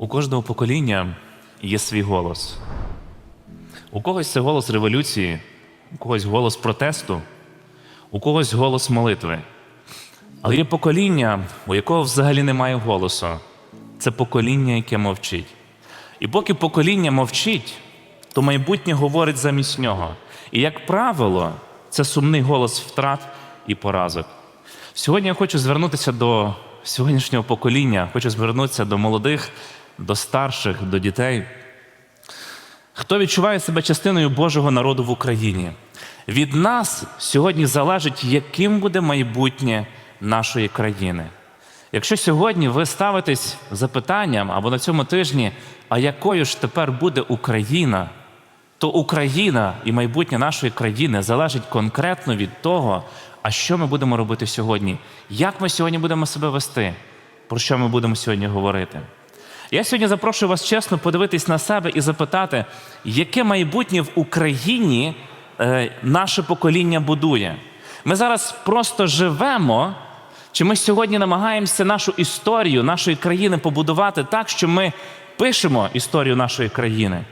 У кожного покоління є свій голос. У когось це голос революції, у когось голос протесту, у когось голос молитви. Але є покоління, у якого взагалі немає голосу. Це покоління, яке мовчить. І поки покоління мовчить, то майбутнє говорить замість нього. І, як правило, це сумний голос втрат і поразок. Сьогодні я хочу звернутися до сьогоднішнього покоління, хочу звернутися до молодих, до старших, до дітей. Хто відчуває себе частиною Божого народу в Україні? Від нас сьогодні залежить, яким буде майбутнє нашої країни. Якщо сьогодні ви ставитесь запитанням або на цьому тижні, а якою ж тепер буде Україна, то Україна і майбутнє нашої країни залежить конкретно від того, а що ми будемо робити сьогодні, як ми сьогодні будемо себе вести, про що ми будемо сьогодні говорити. Я сьогодні запрошую вас чесно подивитись на себе і запитати, яке майбутнє в Україні е, наше покоління будує. Ми зараз просто живемо, чи ми сьогодні намагаємося нашу історію нашої країни побудувати так, що ми пишемо історію нашої країни.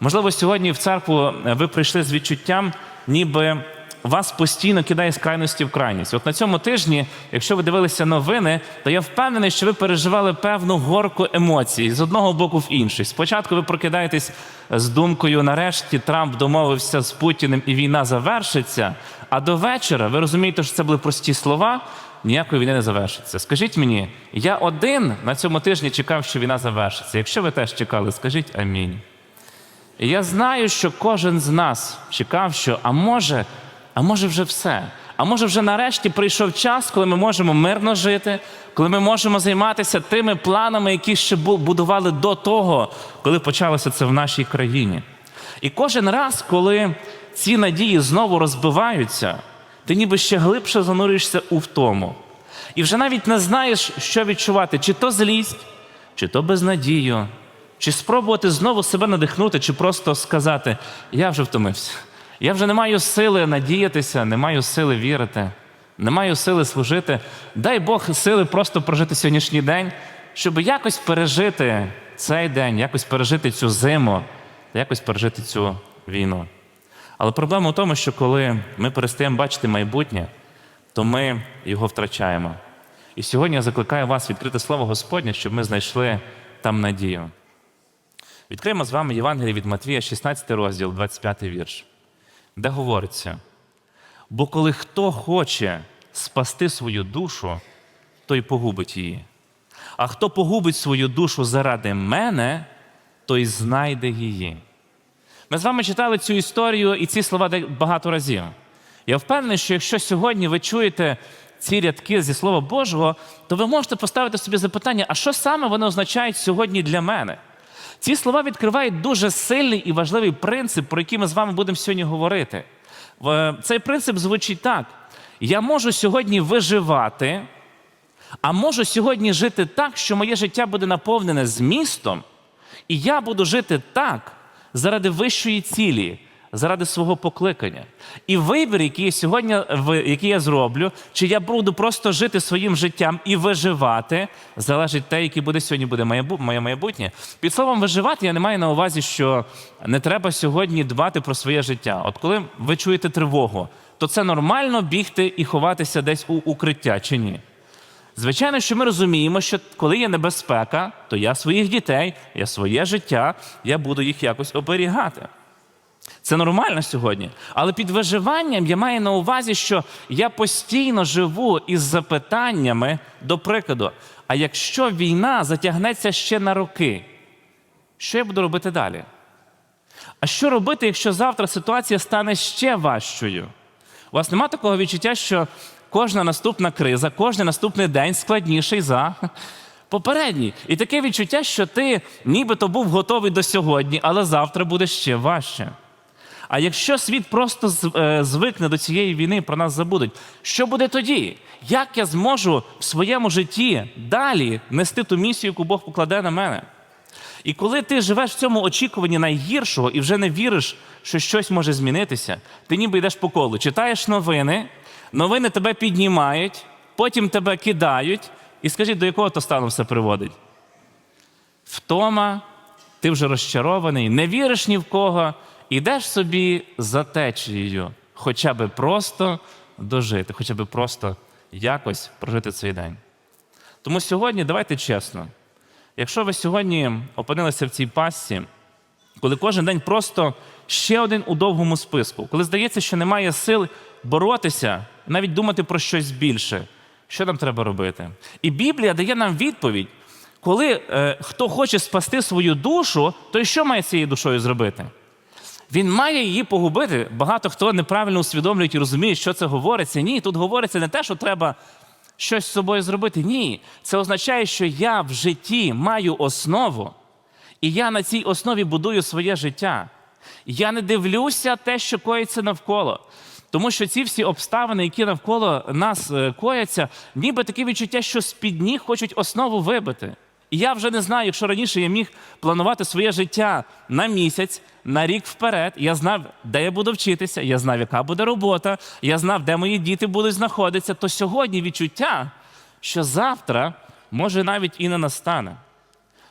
Можливо, сьогодні в церкву е, ви прийшли з відчуттям, ніби вас постійно кидає з крайності в крайність. От на цьому тижні, якщо ви дивилися новини, то я впевнений, що ви переживали певну горку емоцій з одного боку в інший. Спочатку ви прокидаєтесь з думкою, нарешті Трамп домовився з Путіним і війна завершиться. А до вечора ви розумієте, що це були прості слова. Ніякої війни не завершиться. Скажіть мені, я один на цьому тижні чекав, що війна завершиться. Якщо ви теж чекали, скажіть амінь. Я знаю, що кожен з нас чекав, що а може, а може вже все. А може, вже нарешті прийшов час, коли ми можемо мирно жити, коли ми можемо займатися тими планами, які ще будували до того, коли почалося це в нашій країні. І кожен раз, коли ці надії знову розбиваються, ти ніби ще глибше занурюєшся у втому. І вже навіть не знаєш, що відчувати, чи то злість, чи то безнадію, чи спробувати знову себе надихнути, чи просто сказати: я вже втомився. Я вже не маю сили надіятися, не маю сили вірити, не маю сили служити. Дай Бог сили просто прожити сьогоднішній день, щоб якось пережити цей день, якось пережити цю зиму, якось пережити цю війну. Але проблема в тому, що коли ми перестаємо бачити майбутнє, то ми його втрачаємо. І сьогодні я закликаю вас відкрити слово Господнє, щоб ми знайшли там надію. Відкриємо з вами Євангеліє від Матвія, 16 розділ, 25 вірш, де говориться: бо коли хто хоче спасти свою душу, той погубить її. А хто погубить свою душу заради мене, той знайде її. Ми з вами читали цю історію і ці слова багато разів. Я впевнений, що якщо сьогодні ви чуєте ці рядки зі Слова Божого, то ви можете поставити собі запитання, а що саме вони означають сьогодні для мене? Ці слова відкривають дуже сильний і важливий принцип, про який ми з вами будемо сьогодні говорити. Цей принцип звучить так: я можу сьогодні виживати, а можу сьогодні жити так, що моє життя буде наповнене змістом, і я буду жити так заради вищої цілі, заради свого покликання. І вибір, який сьогодні який я зроблю, чи я буду просто жити своїм життям і виживати, залежить те, яке буде сьогодні буде моє майбутнє. Під словом виживати я не маю на увазі, що не треба сьогодні дбати про своє життя. От коли ви чуєте тривогу, то це нормально бігти і ховатися десь у укриття чи ні? Звичайно, що ми розуміємо, що коли є небезпека, то я своїх дітей, я своє життя, я буду їх якось оберігати. Це нормально сьогодні. Але під виживанням я маю на увазі, що я постійно живу із запитаннями, до прикладу, а якщо війна затягнеться ще на роки, що я буду робити далі? А що робити, якщо завтра ситуація стане ще важчою? У вас нема такого відчуття, що кожна наступна криза, кожен наступний день складніший за попередній. І таке відчуття, що ти нібито був готовий до сьогодні, але завтра буде ще важче. А якщо світ просто е, звикне до цієї війни, про нас забудуть, що буде тоді? Як я зможу в своєму житті далі нести ту місію, яку Бог покладе на мене? І коли ти живеш в цьому очікуванні найгіршого і вже не віриш, що щось може змінитися, ти ніби йдеш по колу, читаєш новини, новини тебе піднімають, потім тебе кидають, і скажіть, до якого то стану все приводить? втома, ти вже розчарований, не віриш ні в кого, ідеш собі за течією, хоча би просто дожити, хоча би просто якось прожити цей день. Тому сьогодні давайте чесно. Якщо ви сьогодні опинилися в цій пастці, коли кожен день просто ще один у довгому списку, коли здається, що немає сил боротися, навіть думати про щось більше, що нам треба робити? І Біблія дає нам відповідь, коли е, хто хоче спасти свою душу, то що має цією душою зробити? Він має її погубити. Багато хто неправильно усвідомлює і розуміє, що це говориться. Ні, тут говориться не те, що треба щось з собою зробити. Ні, це означає, що я в житті маю основу, і я на цій основі будую своє життя. Я не дивлюся те, що коїться навколо. Тому що ці всі обставини, які навколо нас е, кояться, ніби таке відчуття, що з-під ніг хочуть основу вибити. І я вже не знаю, якщо раніше я міг планувати своє життя на місяць, на рік вперед, я знав, де я буду вчитися, я знав, яка буде робота, я знав, де мої діти будуть знаходитися, то сьогодні відчуття, що завтра може навіть і не настане.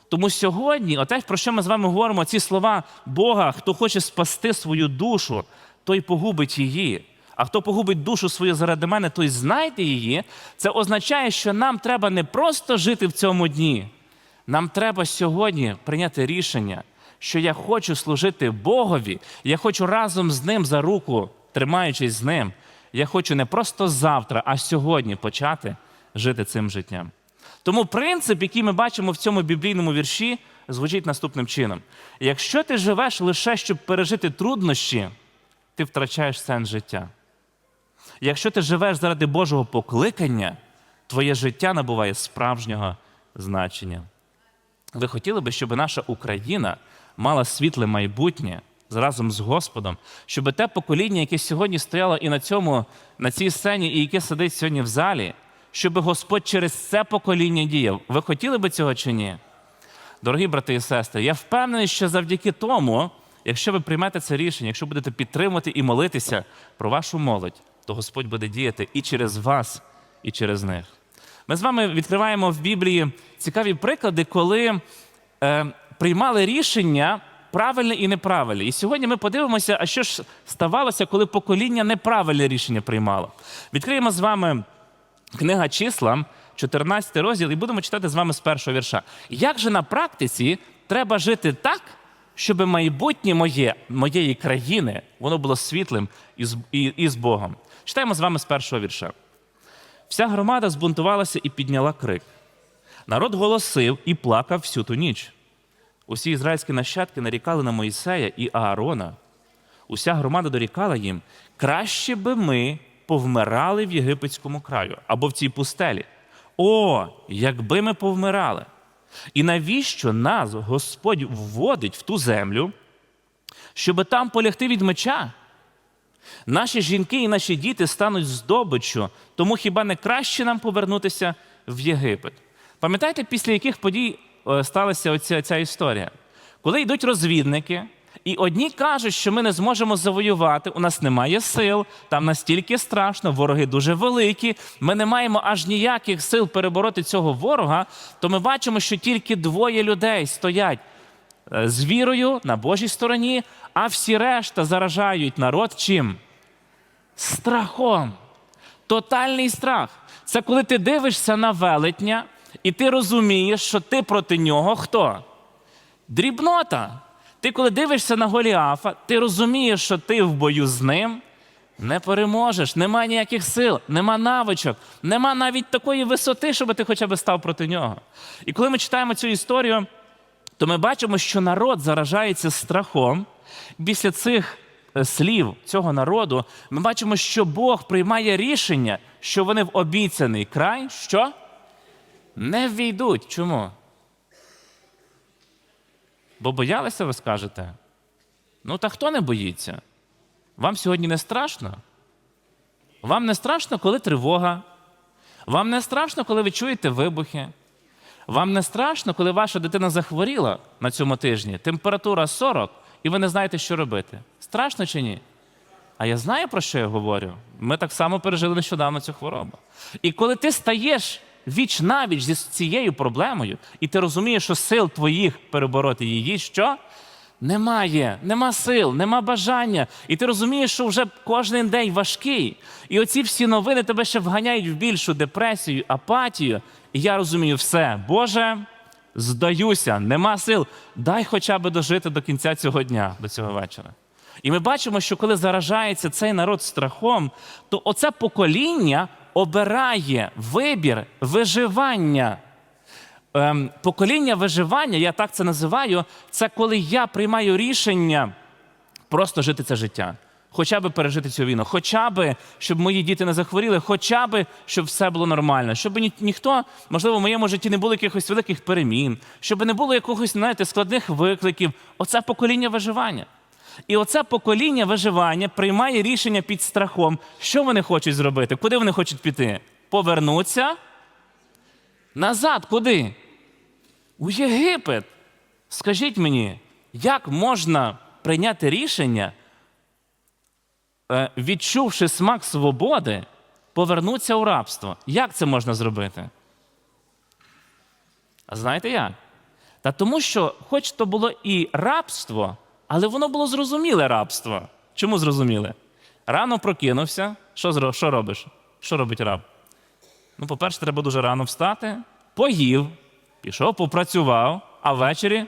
Тому сьогодні, оте, про що ми з вами говоримо, ці слова Бога, хто хоче спасти свою душу, той погубить її. А хто погубить душу свою заради мене, той знайде її. Це означає, що нам треба не просто жити в цьому дні. Нам треба сьогодні прийняти рішення, що я хочу служити Богові, я хочу разом з ним за руку, тримаючись з ним. Я хочу не просто завтра, а сьогодні почати жити цим життям. Тому принцип, який ми бачимо в цьому біблійному вірші, звучить наступним чином: якщо ти живеш лише щоб пережити труднощі, ти втрачаєш сенс життя. Якщо ти живеш заради Божого покликання, твоє життя набуває справжнього значення. Ви хотіли би, щоб наша Україна мала світле майбутнє разом з Господом, щоб те покоління, яке сьогодні стояло і на цьому, на цій сцені, і яке сидить сьогодні в залі, щоб Господь через це покоління діяв. Ви хотіли би цього чи ні? Дорогі брати і сестри, я впевнений, що завдяки тому, якщо ви приймете це рішення, якщо будете підтримувати і молитися про вашу молодь, то Господь буде діяти і через вас, і через них. Ми з вами відкриваємо в Біблії цікаві приклади, коли е, приймали рішення правильне і неправильне. І сьогодні ми подивимося, а що ж ставалося, коли покоління неправильне рішення приймало. Відкриємо з вами книга числа, 14 розділ, і будемо читати з вами з першого вірша. Як же на практиці треба жити так, щоб майбутнє моє, моєї країни воно було світлим і з, і, і з Богом? Читаємо з вами з першого вірша. Вся громада збунтувалася і підняла крик. Народ голосив і плакав всю ту ніч. Усі ізраїльські нащадки нарікали на Моїсея і Аарона. Уся громада дорікала їм: краще би ми повмирали в єгипетському краю або в цій пустелі. О, якби ми повмирали! І навіщо нас Господь вводить в ту землю, щоб там полягти від меча? Наші жінки і наші діти стануть здобиччю, тому хіба не краще нам повернутися в Єгипет? Пам'ятаєте, після яких подій е, сталася оця, ця історія? Коли йдуть розвідники, і одні кажуть, що ми не зможемо завоювати, у нас немає сил, там настільки страшно, вороги дуже великі, ми не маємо аж ніяких сил перебороти цього ворога, то ми бачимо, що тільки двоє людей стоять з вірою на Божій стороні, а всі решта заражають народ чим? Страхом. Тотальний страх. Це коли ти дивишся на велетня, і ти розумієш, що ти проти нього хто? Дрібнота. Ти, коли дивишся на Голіафа, ти розумієш, що ти в бою з ним не переможеш, нема ніяких сил, нема навичок, нема навіть такої висоти, щоб ти хоча б став проти нього. І коли ми читаємо цю історію, то ми бачимо, що народ заражається страхом. Після цих е, слів цього народу ми бачимо, що Бог приймає рішення, що вони в обіцяний край що? Не ввійдуть. Чому? Бо боялися, ви скажете? Ну, та хто не боїться? Вам сьогодні не страшно? Вам не страшно, коли тривога? Вам не страшно, коли ви чуєте вибухи? Вам не страшно, коли ваша дитина захворіла на цьому тижні, температура 40, і ви не знаєте, що робити? Страшно чи ні? А я знаю, про що я говорю. Ми так само пережили нещодавно цю хворобу. І коли ти стаєш віч навіч зі цією проблемою, і ти розумієш, що сил твоїх перебороти її, що немає, нема сил, нема бажання. І ти розумієш, що вже кожен день важкий. І оці всі новини тебе ще вганяють в більшу депресію, апатію. І я розумію, все, Боже, здаюся, нема сил. Дай хоча б дожити до кінця цього дня, до цього вечора. І ми бачимо, що коли заражається цей народ страхом, то оце покоління обирає вибір виживання. Ем, покоління виживання, я так це називаю, це коли я приймаю рішення просто жити це життя. Хоча б пережити цю війну, хоча б, щоб мої діти не захворіли, хоча б, щоб все було нормально, щоб ні, ніхто, можливо, в моєму житті не було якихось великих перемін, щоб не було якогось, знаєте, складних викликів. Оце покоління виживання. І оце покоління виживання приймає рішення під страхом, що вони хочуть зробити, куди вони хочуть піти. Повернуться назад, куди? У Єгипет. Скажіть мені, як можна прийняти рішення, е, відчувши смак свободи, повернутися у рабство? Як це можна зробити? А знаєте як? Та тому, що, хоч то було і рабство, але воно було зрозуміле рабство. Чому зрозуміле? Рано прокинувся. Що, що робиш? Що робить раб? Ну, по-перше, треба дуже рано встати, поїв, пішов, попрацював, а ввечері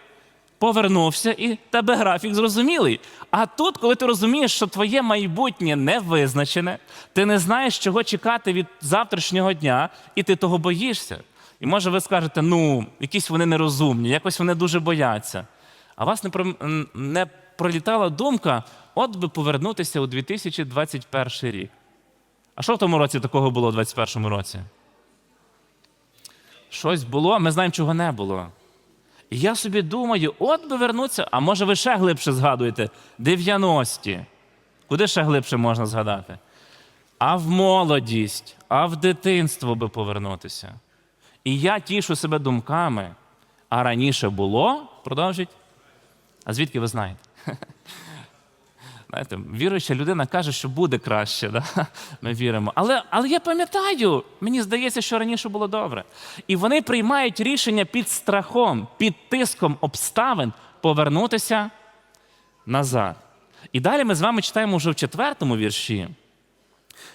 повернувся і тебе графік зрозумілий. А тут, коли ти розумієш, що твоє майбутнє не визначене, ти не знаєш, чого чекати від завтрашнього дня, і ти того боїшся. І може ви скажете, ну, якісь вони нерозумні, якось вони дуже бояться. А вас не, про... не пролітала думка, от би повернутися у 2021 рік. А що в тому році такого було у 2021 році? Щось було, ми знаємо, чого не було. І я собі думаю, от би вернутися, а може ви ще глибше згадуєте? 90-ті. Куди ще глибше можна згадати? А в молодість, а в дитинство би повернутися. І я тішу себе думками. А раніше було, продовжіть. А звідки ви знаєте? Знаєте, віруюча людина каже, що буде краще. Да? Ми віримо. Але, але я пам'ятаю, мені здається, що раніше було добре. І вони приймають рішення під страхом, під тиском обставин повернутися назад. І далі ми з вами читаємо вже в четвертому вірші.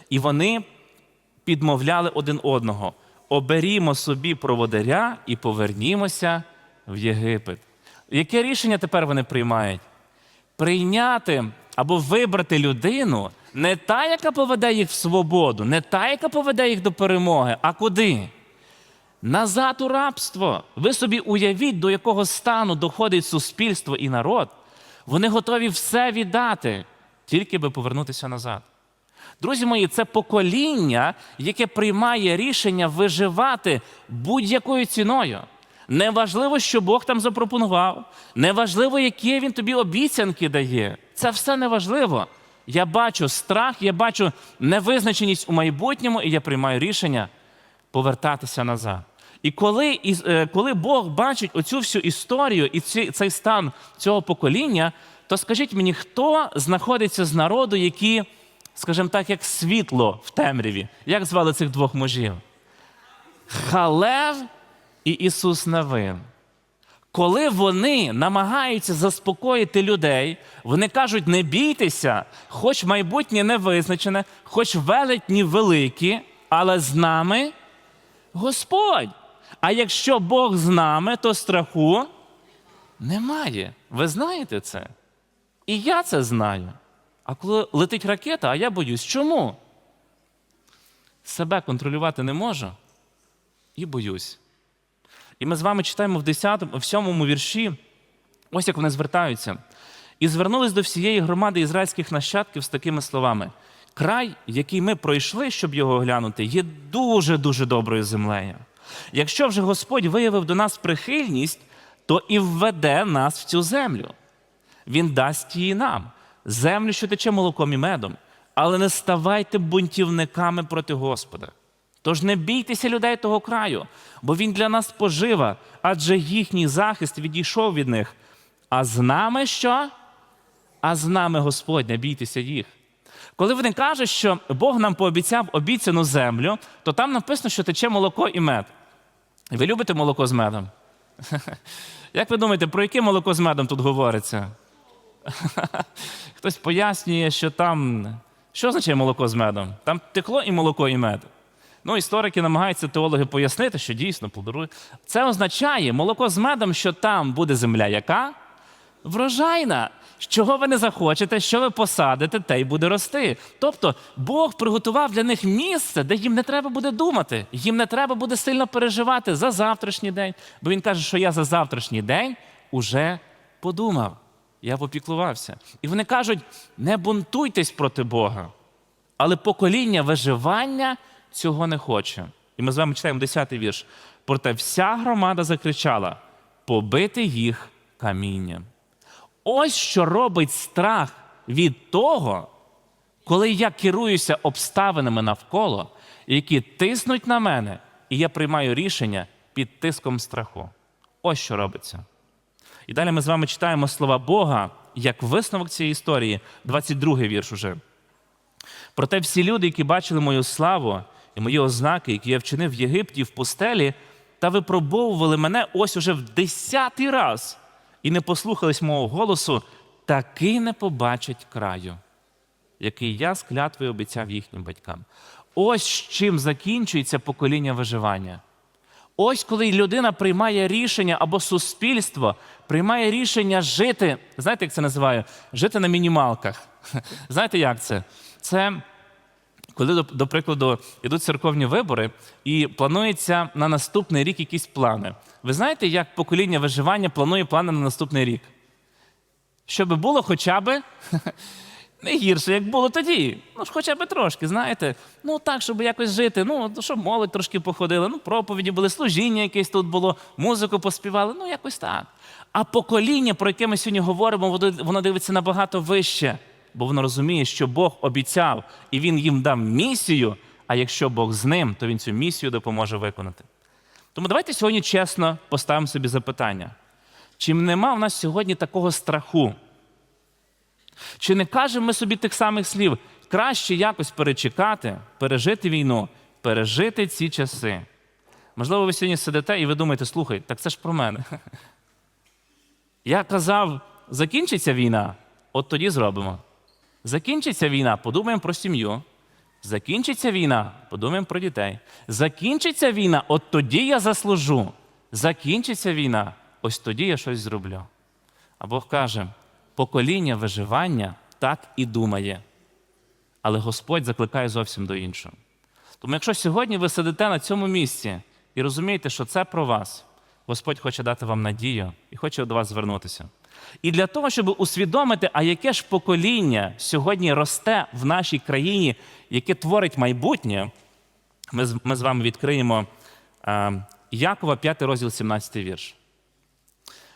І вони підмовляли один одного: оберімо собі проводаря і повернімося в Єгипет. Яке рішення тепер вони приймають? Прийняти або вибрати людину не та, яка поведе їх в свободу, не та, яка поведе їх до перемоги, а куди? Назад у рабство. Ви собі уявіть, до якого стану доходить суспільство і народ. Вони готові все віддати, тільки би повернутися назад. Друзі мої, це покоління, яке приймає рішення виживати будь-якою ціною. Неважливо, що Бог там запропонував, неважливо, які він тобі обіцянки дає. Це все неважливо. Я бачу страх, я бачу невизначеність у майбутньому, і я приймаю рішення повертатися назад. І коли, е, коли Бог бачить оцю всю історію і цей стан цього покоління, то скажіть мені, хто знаходиться з народу, які, скажімо так, як світло в темряві? Як звали цих двох мужів? Халев і Ісус Навин. Коли вони намагаються заспокоїти людей, вони кажуть: не бійтеся, хоч майбутнє не визначене, хоч велетні великі, але з нами Господь. А якщо Бог з нами, то страху немає. Ви знаєте це? І я це знаю. А коли летить ракета, а я боюсь, чому? Себе контролювати не можу і боюсь. І ми з вами читаємо в 10, в 7 вірші, ось як вони звертаються. І звернулись до всієї громади ізраїльських нащадків з такими словами: край, який ми пройшли, щоб його оглянути, є дуже-дуже доброю землею. Якщо вже Господь виявив до нас прихильність, то і введе нас в цю землю. Він дасть її нам, землю, що тече молоком і медом, але не ставайте бунтівниками проти Господа. Тож не бійтеся людей того краю, бо він для нас пожива, адже їхній захист відійшов від них. А з нами що? А з нами Господь, не бійтеся їх. Коли вони кажуть, що Бог нам пообіцяв обіцяну землю, то там написано, що тече молоко і мед. Ви любите молоко з медом? Як ви думаєте, про яке молоко з медом тут говориться? Хтось пояснює, що там. Що означає молоко з медом? Там текло і молоко, і мед. Ну, історики намагаються теологи пояснити, що дійсно плодорує. Це означає молоко з медом, що там буде земля яка? Врожайна. Чого ви не захочете, що ви посадите, те й буде рости. Тобто Бог приготував для них місце, де їм не треба буде думати, їм не треба буде сильно переживати за завтрашній день. Бо він каже, що я за завтрашній день уже подумав, я попіклувався. І вони кажуть: не бунтуйтесь проти Бога. Але покоління виживання цього не хоче. І ми з вами читаємо 10-й вірш. Проте вся громада закричала: побити їх камінням. Ось що робить страх від того, коли я керуюся обставинами навколо, які тиснуть на мене, і я приймаю рішення під тиском страху. Ось що робиться. І далі ми з вами читаємо слова Бога як висновок цієї історії, 22-й вірш уже. Проте всі люди, які бачили мою славу і мої ознаки, які я вчинив в Єгипті в пустелі, та випробовували мене ось уже в десятий раз і не послухались мого голосу, таки не побачать краю, який я з клятвою обіцяв їхнім батькам. Ось чим закінчується покоління виживання. Ось коли людина приймає рішення або суспільство приймає рішення жити. Знаєте, як це називаю? Жити на мінімалках. Знаєте, як це? Це коли, до, прикладу, йдуть церковні вибори і планується на наступний рік якісь плани. Ви знаєте, як покоління виживання планує плани на наступний рік? Щоб було хоча б не гірше, як було тоді. Ну ж хоча б трошки, знаєте. Ну так, щоб якось жити. Ну, щоб молодь трошки походила, ну, проповіді були, служіння якесь тут було, музику поспівали, ну якось так. А покоління, про яке ми сьогодні говоримо, воно дивиться набагато вище, бо воно розуміє, що Бог обіцяв, і Він їм дав місію. А якщо Бог з ним, то він цю місію допоможе виконати. Тому давайте сьогодні чесно поставимо собі запитання: чи нема в нас сьогодні такого страху? Чи не кажемо ми собі тих самих слів? Краще якось перечекати, пережити війну, пережити ці часи. Можливо, ви сьогодні сидите і ви думаєте, слухай, так це ж про мене. Я казав, закінчиться війна, от тоді зробимо. Закінчиться війна, подумаємо про сім'ю. Закінчиться війна, подумаємо про дітей. Закінчиться війна, от тоді я заслужу. Закінчиться війна, ось тоді я щось зроблю. А Бог каже: покоління виживання так і думає. Але Господь закликає зовсім до іншого. Тому, якщо сьогодні ви сидите на цьому місці і розумієте, що це про вас, Господь хоче дати вам надію і хоче до вас звернутися. І для того, щоб усвідомити, а яке ж покоління сьогодні росте в нашій країні, яке творить майбутнє, ми ми з вами відкриємо е, Якова, 5 розділ, 17 вірш.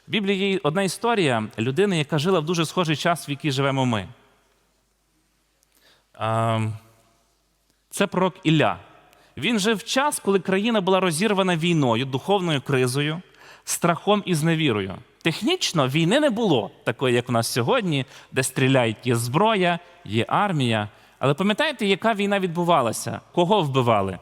В Біблії є одна історія людини, яка жила в дуже схожий час, в який живемо ми. Е, Це пророк Ілля. Він жив в час, коли країна була розірвана війною, духовною кризою, страхом і зневірою. Технічно війни не було, такої, як у нас сьогодні, де стріляють є зброя, є армія. Але пам'ятаєте, яка війна відбувалася? Кого вбивали?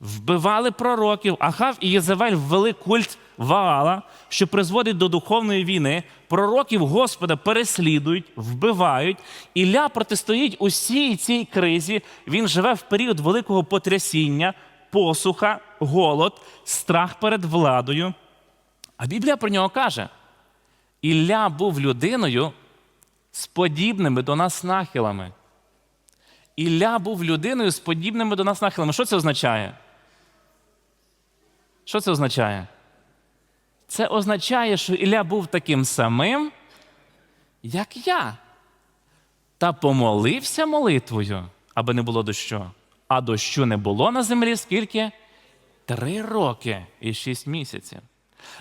Вбивали пророків. Ахав і Єзавель ввели культ Ваала, що призводить до духовної війни. Пророків Господа переслідують, вбивають. Ілля протистоїть усій цій кризі. Він живе в період великого потрясіння, посуха, голод, страх перед владою. А Біблія про нього каже: Ілля був людиною з подібними до нас нахилами. Ілля був людиною з подібними до нас нахилами. Що це означає? Що це означає? Це означає, що Ілля був таким самим, як я. Та помолився молитвою, аби не було дощу. А дощу не було на землі скільки? Три роки і шість місяців.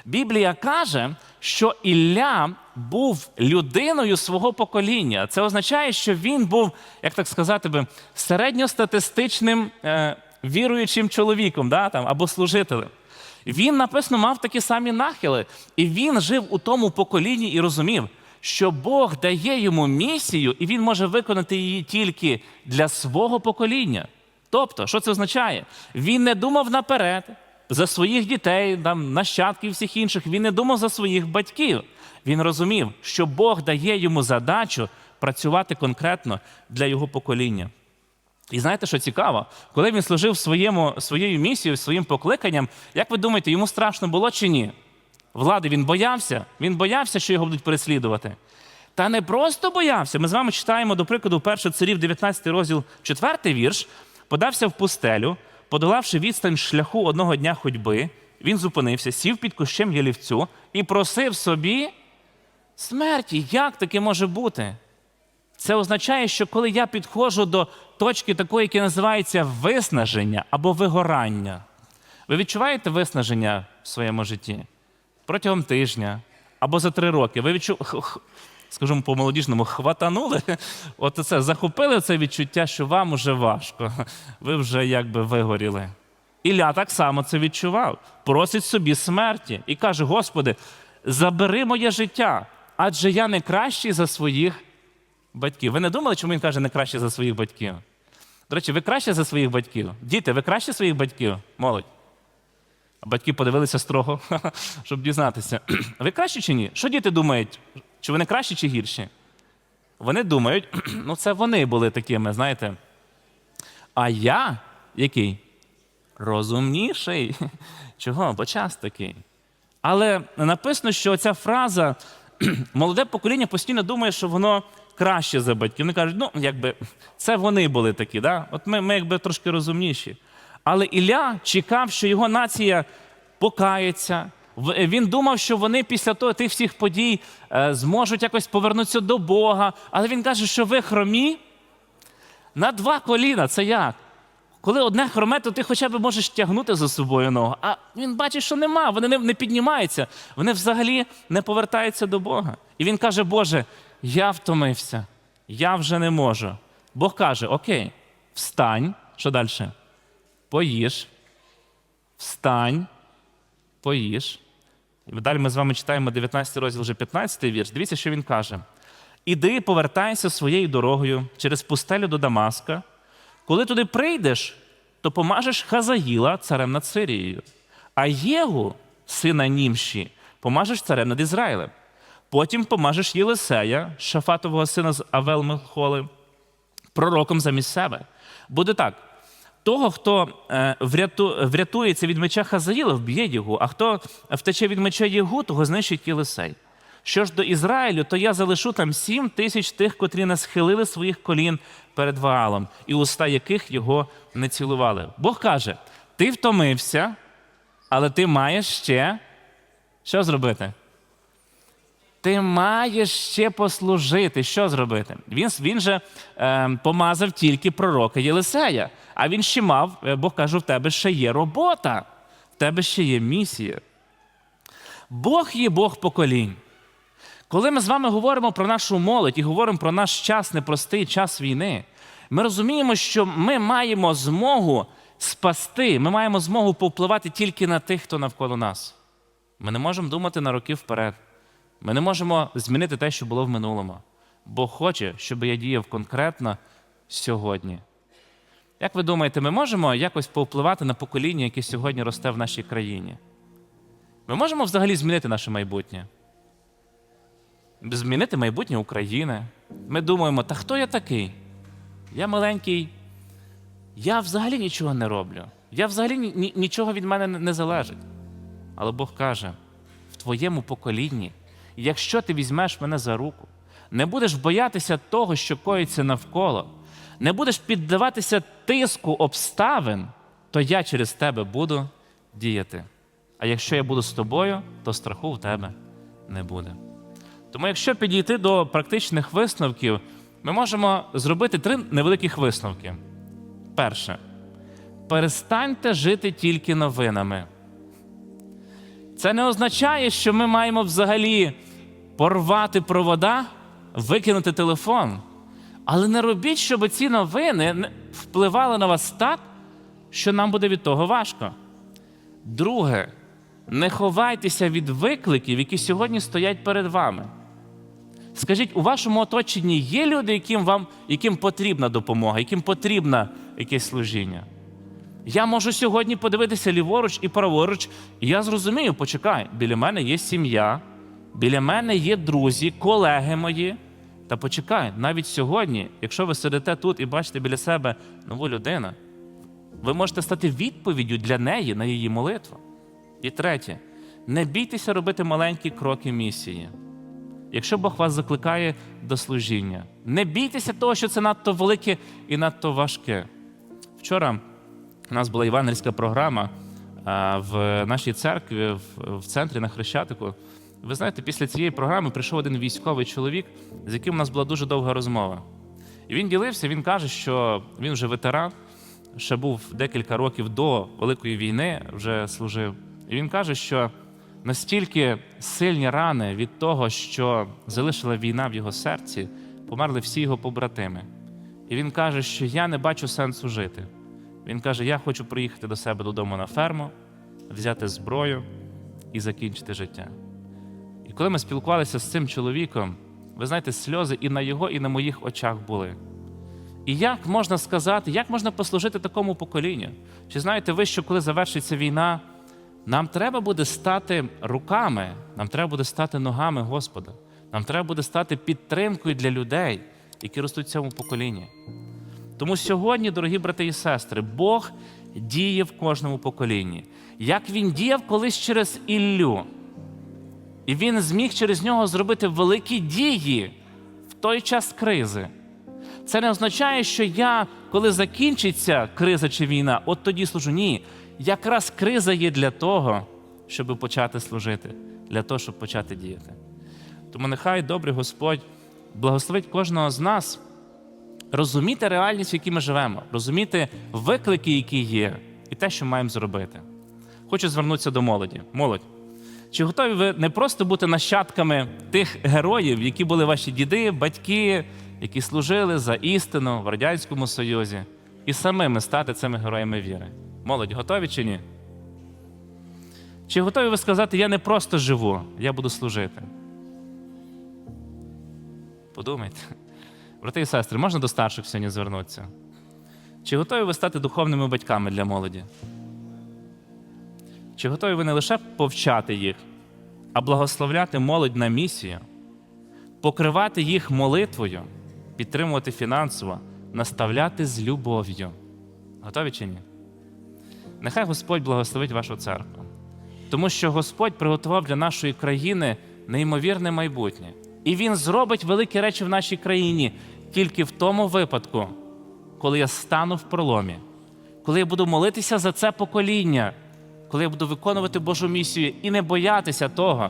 Біблія каже, що Ілля був людиною свого покоління. Це означає, що він був, як так сказати би, середньостатистичним е, віруючим чоловіком да, там, або служителем. Він написано мав такі самі нахили, і він жив у тому поколінні і розумів, що Бог дає йому місію, і він може виконати її тільки для свого покоління. Тобто, що це означає? Він не думав наперед за своїх дітей, там, нащадків всіх інших. Він не думав за своїх батьків. Він розумів, що Бог дає йому задачу працювати конкретно для його покоління. І знаєте, що цікаво, коли він служив своєму, своєю місією, своїм покликанням, як ви думаєте, йому страшно було чи ні? Влади він боявся, він боявся, що його будуть переслідувати. Та не просто боявся. Ми з вами читаємо, до прикладу, перше царів, 19 розділ, 4 вірш, подався в пустелю, подолавши відстань шляху одного дня ходьби, він зупинився, сів під кущем ялівцю і просив собі смерті. Як таке може бути? Це означає, що коли я підходжу до точки такої, яка називається виснаження або вигорання, ви відчуваєте виснаження в своєму житті протягом тижня або за три роки. Ви відчу... скажімо по-молодіжному, хватанули, от це захопили це відчуття, що вам уже важко. Ви вже якби вигоріли. Ілля так само це відчував. Просить собі смерті і каже: Господи, забери моє життя, адже я не кращий за своїх батьків. Ви не думали, чому він каже не краще за своїх батьків? До речі, ви краще за своїх батьків? Діти, ви краще своїх батьків? Молодь. Батьки подивилися строго, щоб дізнатися. Ви краще чи ні? Що діти думають? Чи вони кращі чи гірші? Вони думають, ну це вони були такими, знаєте. А я який? Розумніший. Чого? Бо час такий. Але написано, що ця фраза молоде покоління постійно думає, що воно краще за батьків. Вони кажуть, ну, якби це вони були такі, да? от ми, ми якби трошки розумніші. Але Ілля чекав, що його нація покається. Він думав, що вони після того, тих всіх подій е, зможуть якось повернутися до Бога. Але він каже, що ви хромі на два коліна. Це як? Коли одне хроме, то ти хоча б можеш тягнути за собою ногу. А він бачить, що нема, вони не, не піднімаються, вони взагалі не повертаються до Бога. І він каже: Боже, я втомився, я вже не можу. Бог каже: Окей, встань, що далі? Поїж, встань, поїж. Далі ми з вами читаємо 19 розділ, вже 15 вірш. Дивіться, що він каже: Іди, повертайся своєю дорогою через пустелю до Дамаска. Коли туди прийдеш, то помажеш Хазаїла царем над Сирією, а Єгу, сина Німші, помажеш царем над Ізраїлем. Потім помажеш Єлисея, Шафатового сина з Авел-Мехоли, пророком замість себе. Буде так: того, хто е, врятується від меча Хазаїла, вб'є його, а хто втече від меча Єгу, того знищить Єлисей. Що ж до Ізраїлю, то я залишу там сім тисяч тих, котрі не схилили своїх колін перед Ваалом, і уста яких його не цілували. Бог каже: ти втомився, але ти маєш ще що зробити? Ти маєш ще послужити. Що зробити? Він, він же е, помазав тільки пророка Єлисея, а він ще мав, е, Бог каже, в тебе ще є робота, в тебе ще є місія. Бог є Бог поколінь. Коли ми з вами говоримо про нашу молодь і говоримо про наш час, непростий час війни, ми розуміємо, що ми маємо змогу спасти, ми маємо змогу повпливати тільки на тих, хто навколо нас. Ми не можемо думати на роки вперед. Ми не можемо змінити те, що було в минулому. Бог хоче, щоб я діяв конкретно сьогодні. Як ви думаєте, ми можемо якось повпливати на покоління, яке сьогодні росте в нашій країні? Ми можемо взагалі змінити наше майбутнє? Змінити майбутнє України. Ми думаємо, та хто я такий? Я маленький, я взагалі нічого не роблю. Я взагалі ні- ні- нічого від мене не- не залежить. Але Бог каже: в твоєму поколінні, якщо ти візьмеш мене за руку, не будеш боятися того, що коїться навколо, не будеш піддаватися тиску обставин, то я через тебе буду діяти. А якщо я буду з тобою, то страху в тебе не буде. Тому, якщо підійти до практичних висновків, ми можемо зробити три невеликих висновки. Перше, перестаньте жити тільки новинами. Це не означає, що ми маємо взагалі порвати провода, викинути телефон. Але не робіть, щоб ці новини впливали на вас так, що нам буде від того важко. Друге, не ховайтеся від викликів, які сьогодні стоять перед вами. Скажіть, у вашому оточенні є люди, яким вам яким потрібна допомога, яким потрібно якесь служіння? Я можу сьогодні подивитися ліворуч і праворуч, і я зрозумію, почекай, біля мене є сім'я, біля мене є друзі, колеги мої. Та почекай, навіть сьогодні, якщо ви сидите тут і бачите біля себе нову людину, ви можете стати відповіддю для неї на її молитву. І третє, не бійтеся робити маленькі кроки місії. Якщо Бог вас закликає до служіння, не бійтеся того, що це надто велике і надто важке. Вчора у нас була євангельська програма в нашій церкві, в центрі на Хрещатику. Ви знаєте, після цієї програми прийшов один військовий чоловік, з яким у нас була дуже довга розмова. І він ділився, він каже, що він вже ветеран, ще був декілька років до Великої війни, вже служив. І він каже, що настільки сильні рани від того, що залишила війна в його серці, померли всі його побратими. І він каже, що я не бачу сенсу жити. Він каже: Я хочу приїхати до себе додому на ферму, взяти зброю і закінчити життя. І коли ми спілкувалися з цим чоловіком, ви знаєте, сльози і на його, і на моїх очах були. І як можна сказати, як можна послужити такому поколінню? Чи знаєте ви, що коли завершиться війна, нам треба буде стати руками, нам треба буде стати ногами Господа, нам треба буде стати підтримкою для людей, які ростуть в цьому поколінні. Тому сьогодні, дорогі брати і сестри, Бог діє в кожному поколінні. Як він діяв колись через Іллю, і він зміг через нього зробити великі дії в той час кризи. Це не означає, що я, коли закінчиться криза чи війна, от тоді служу. Ні. Якраз криза є для того, щоб почати служити, для того, щоб почати діяти. Тому нехай добрий Господь благословить кожного з нас розуміти реальність, в якій ми живемо, розуміти виклики, які є, і те, що маємо зробити. Хочу звернутися до молоді. Молодь. Чи готові ви не просто бути нащадками тих героїв, які були ваші діди, батьки, які служили за істину в Радянському Союзі, і самими стати цими героями віри? Молодь, готові чи ні? Чи готові ви сказати, я не просто живу, я буду служити? Подумайте. Брати і сестри, можна до старших сьогодні звернутися? Чи готові ви стати духовними батьками для молоді? Чи готові ви не лише повчати їх, а благословляти молодь на місію, покривати їх молитвою, підтримувати фінансово, наставляти з любов'ю? Готові чи ні? Нехай Господь благословить вашу церкву, тому що Господь приготував для нашої країни неймовірне майбутнє. І Він зробить великі речі в нашій країні тільки в тому випадку, коли я стану в проломі, коли я буду молитися за це покоління, коли я буду виконувати Божу місію і не боятися того,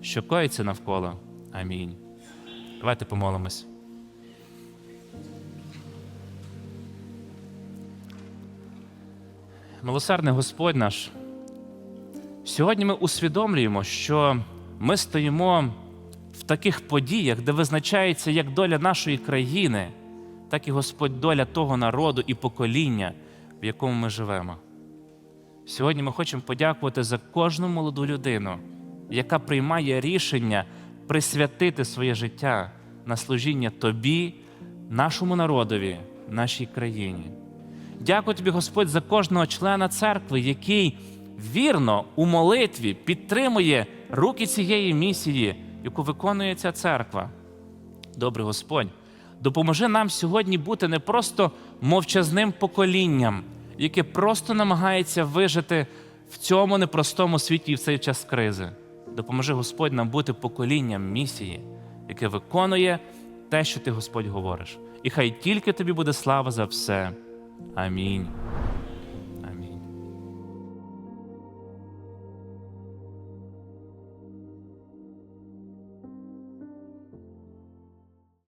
що коїться навколо. Амінь. Давайте помолимось. Милосердний Господь наш, сьогодні ми усвідомлюємо, що ми стоїмо в таких подіях, де визначається як доля нашої країни, так і Господь доля того народу і покоління, в якому ми живемо. Сьогодні ми хочемо подякувати за кожну молоду людину, яка приймає рішення присвятити своє життя на служіння тобі, нашому народові, нашій країні. Дякую тобі, Господь, за кожного члена церкви, який вірно у молитві підтримує руки цієї місії, яку виконує ця церква. Добрий Господь, допоможи нам сьогодні бути не просто мовчазним поколінням, яке просто намагається вижити в цьому непростому світі і в цей час кризи. Допоможи Господь нам бути поколінням місії, яке виконує те, що ти, Господь, говориш. І хай тільки тобі буде слава за все. Амінь.